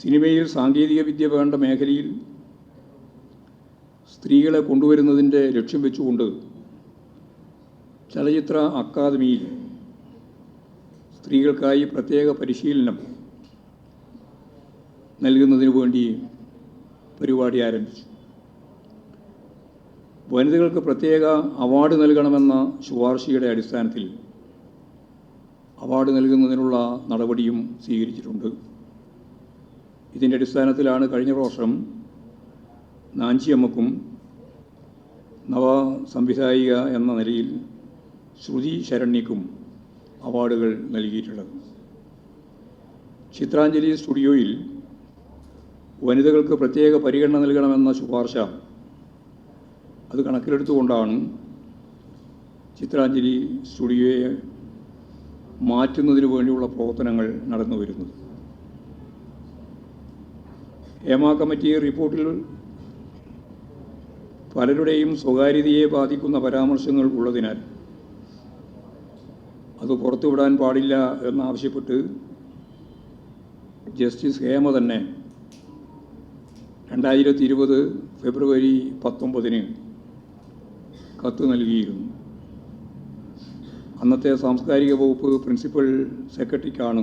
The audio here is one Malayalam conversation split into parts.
സിനിമയിൽ സാങ്കേതിക വിദ്യ വേണ്ട മേഖലയിൽ സ്ത്രീകളെ കൊണ്ടുവരുന്നതിന്റെ ലക്ഷ്യം വെച്ചുകൊണ്ട് ചലച്ചിത്ര അക്കാദമിയിൽ സ്ത്രീകൾക്കായി പ്രത്യേക പരിശീലനം നൽകുന്നതിന് വേണ്ടി പരിപാടി ആരംഭിച്ചു. വനിതകൾക്ക് പ്രത്യേക അവാർഡ് നൽകണമെന്ന ശുപാർശയുടെ അടിസ്ഥാനത്തിൽ അവാർഡ് നൽകുന്നതിനുള്ള നടപടിയും സ്വീകരിച്ചിട്ടുണ്ട്. ഇതിന്റെ അടിസ്ഥാനത്തിലാണ് കഴിഞ്ഞ പ്രാവശ്യം നാഞ്ചിയമ്മക്കും നവ സംവിധായിക എന്ന നിലയിൽ ശ്രുതി ശരണ്യക്കും അവാർഡുകൾ നൽകിയിട്ടുള്ളത്. ചിത്രാഞ്ജലി സ്റ്റുഡിയോയിൽ വനിതകൾക്ക് പ്രത്യേക പരിഗണന നൽകണമെന്ന ശുപാർശ അത് കണക്കിലെടുത്തുകൊണ്ടാണ് ചിത്രാഞ്ജലി സ്റ്റുഡിയോയെ മാറ്റുന്നതിന് വേണ്ടിയുള്ള പ്രവർത്തനങ്ങൾ നടന്നു വരുന്നത് ഹേമ കമ്മിറ്റി റിപ്പോർട്ടിൽ പലരുടെയും സ്വകാര്യതയെ ബാധിക്കുന്ന പരാമർശങ്ങൾ ഉള്ളതിനാൽ അത് പുറത്തുവിടാൻ പാടില്ല എന്നാവശ്യപ്പെട്ട് ജസ്റ്റിസ് ഹേമ തന്നെ രണ്ടായിരത്തി ഇരുപത് ഫെബ്രുവരി പത്തൊമ്പതിന് കത്ത് നൽകിയിരുന്നു. അന്നത്തെ സാംസ്കാരിക വകുപ്പ് പ്രിൻസിപ്പൽ സെക്രട്ടറിക്കാണ്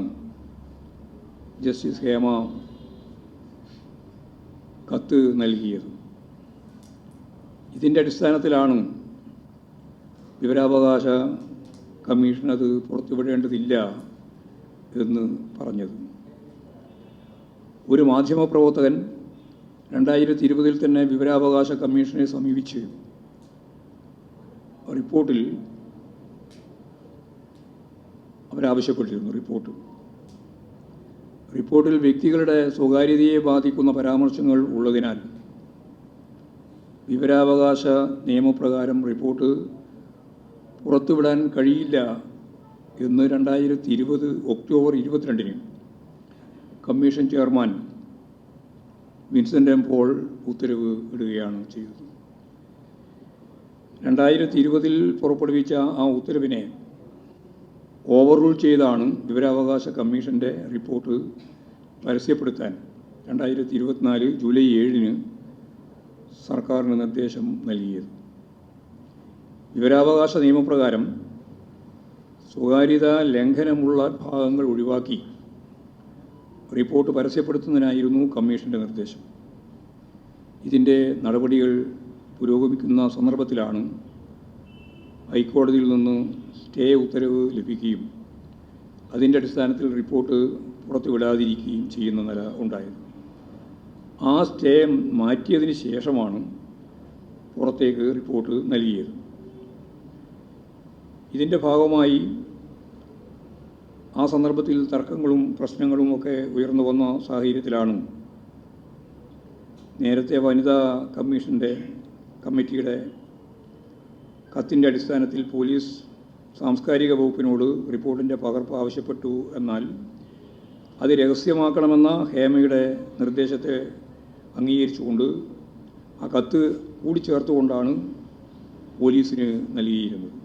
ജസ്റ്റിസ് ഹേമ കത്ത് നൽകിയത്. ഇതിന്റെ അടിസ്ഥാനത്തിലാണ് വിവരാവകാശ കമ്മീഷൻ അത് പുറത്തുവിടേണ്ടതില്ല എന്ന് പറഞ്ഞത്. ഒരു മാധ്യമപ്രവർത്തകൻ രണ്ടായിരത്തി ഇരുപതിൽ തന്നെ വിവരാവകാശ കമ്മീഷനെ സമീപിച്ച് റിപ്പോർട്ടിൽ അവരാവശ്യപ്പെട്ടിരുന്നു റിപ്പോർട്ട്. റിപ്പോർട്ടിൽ വ്യക്തികളുടെ സ്വകാര്യതയെ ബാധിക്കുന്ന പരാമർശങ്ങൾ ഉള്ളതിനാൽ വിവരാവകാശ നിയമപ്രകാരം റിപ്പോർട്ട് പുറത്തുവിടാൻ കഴിയില്ല എന്ന് രണ്ടായിരത്തി ഇരുപത് ഒക്ടോബർ ഇരുപത്തിരണ്ടിന് commission chairman Vincent M Paul ഉത്തരവ് ഇടുകയാണ് ചെയ്തത്. രണ്ടായിരത്തി ഇരുപതിൽ പുറപ്പെടുവിച്ച ആ ഉത്തരവിനെ ഓവർ റൂൾ ചെയ്താണ് വിവരാവകാശ കമ്മീഷന്റെ റിപ്പോർട്ട് പരസ്യപ്പെടുത്താൻ. രണ്ടായിരത്തി ഇരുപത്തിനാല് ജൂലൈ ഏഴിന് സർക്കാരിന് നിർദ്ദേശം നൽകിയത്. വിവരാവകാശ നിയമപ്രകാരം സ്വകാര്യത ലംഘനമുള്ള ഭാഗങ്ങൾ ഒഴിവാക്കി റിപ്പോർട്ട് പരസ്യപ്പെടുത്തുന്നതിനായിരുന്നു കമ്മീഷന്റെ നിർദ്ദേശം. ഇതിന്റെ നടപടികൾ പുരോഗമിക്കുന്ന സന്ദർഭത്തിലാണ് ഹൈക്കോടതിയിൽ നിന്ന് സ്റ്റേ ഉത്തരവ് ലഭിക്കുകയും അതിന്റെ അടിസ്ഥാനത്തിൽ റിപ്പോർട്ട് പുറത്തുവിടാതിരിക്കുകയും ചെയ്യുന്ന നില ഉണ്ടായത് ആ സ്റ്റേ മാറ്റിയതിന് ശേഷമാണ് പുറത്തേക്ക് റിപ്പോർട്ട് നൽകിയത്. ഇതിന്റെ ഭാഗമായി ആ സന്ദർഭത്തിൽ തർക്കങ്ങളും പ്രശ്നങ്ങളും ഒക്കെ ഉയർന്നു വന്ന സാഹചര്യത്തിലാണ് നേരത്തെ വനിതാ കമ്മീഷന്റെ കമ്മിറ്റിയുടെ കത്തിന്റെ അടിസ്ഥാനത്തിൽ പോലീസ് സാംസ്കാരിക വകുപ്പിനോട് റിപ്പോർട്ടിന്റെ പകർപ്പ് ആവശ്യപ്പെട്ടു എന്നാൽ അത് രഹസ്യമാക്കണമെന്ന ഹേമയുടെ നിർദ്ദേശത്തെ അംഗീകരിച്ചുകൊണ്ട് ആ കത്ത് കൂടിച്ചേർത്തുകൊണ്ടാണ് പോലീസിന് നൽകിയിരുന്നത്.